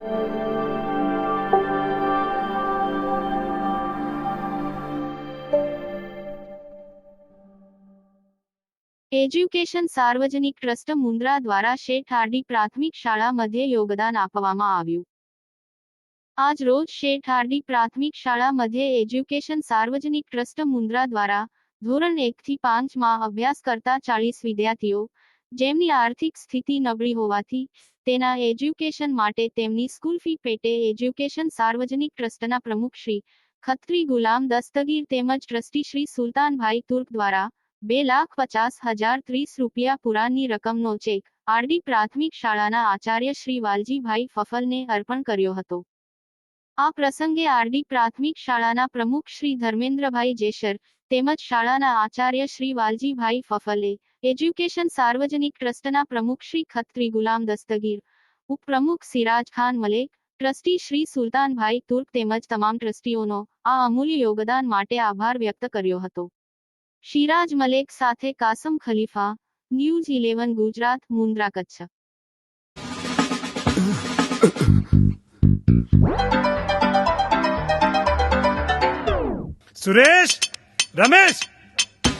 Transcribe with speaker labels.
Speaker 1: education સાર્વજનિક trust Mundra દ્વારા શેઠ RD પ્રાથમિક શાળા મધ્યે યોગદાન આપવામાં આવ્યું આજ રોજ શેઠ આરડી પ્રાથમિક શાળા મધ્ય એજ્યુકેશન સાર્વજનિક ટ્રસ્ટ મુન્દ્રા દ્વારા ધોરણ એકથી પાંચમાં અભ્યાસ કરતા ચાલીસ વિદ્યાર્થીઓ જેમની આર્થિક સ્થિતિ નબળી હોવાથી તેના એજ્યુકેશન માટે તેમની સ્કૂલ ફી પેટે એજ્યુકેશન સાર્વજનિક ટ્રસ્ટના પ્રમુખ શ્રી ખત્રી ગુલામ દસ્તગીર તેમજ ટ્રસ્ટી શ્રી સુલતાનભાઈ તુર્ક દ્વારા બે લાખ પચાસ હજાર ત્રીસ રૂપિયા પુરાણની રકમનો ચેક આરડી પ્રાથમિક શાળાના આચાર્ય શ્રી વાલજીભાઈ ફફલને અર્પણ કર્યો હતો આ પ્રસંગે આરડી પ્રાથમિક શાળાના પ્રમુખ શ્રી ધર્મેન્દ્રભાઈ જેશર તેમજ શાળાના આચાર્ય શ્રી વાલજીભાઈ ફફલે एजुकेशन सार्वजनिक ट्रस्टના પ્રમુખ શ્રી ખત્રી ગુલામદસ્તગીર ઉપપ્રમુખ સિરાજ ખાન મલે ટ્રસ્ટી શ્રી સુल्तानભાઈ તુર્ક તેમજ તમામ ટ્રસ્ટીઓનો આ અમૂલ્ય યોગદાન માટે આભાર વ્યક્ત કર્યો હતો સિરાજ મલેક સાથે કાસમ ખલીફા ન્યુ 11 ગુજરાત મુંદ્રા કચ્છ
Speaker 2: સુરેશ રમેશ